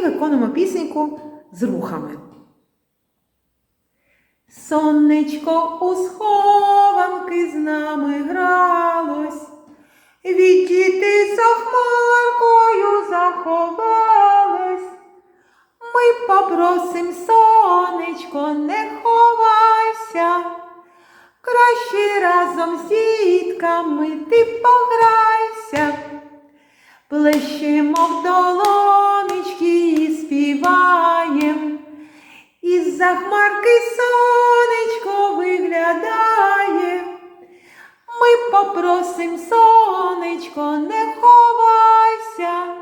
виконуємо пісеньку з рухами. Сонечко у схованки з нами гралось, від діти за хмаркою заховалось. Ми попросим, сонечко, не ховайся, краще разом з дітками ти пограйся. Плещемо в долонечки хмарки сонечко виглядає. Ми попросим, сонечко, не ховайся,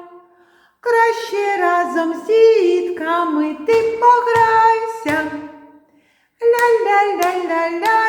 краще разом з дітками ти пограйся. Ля-ля-ля-ля-ля,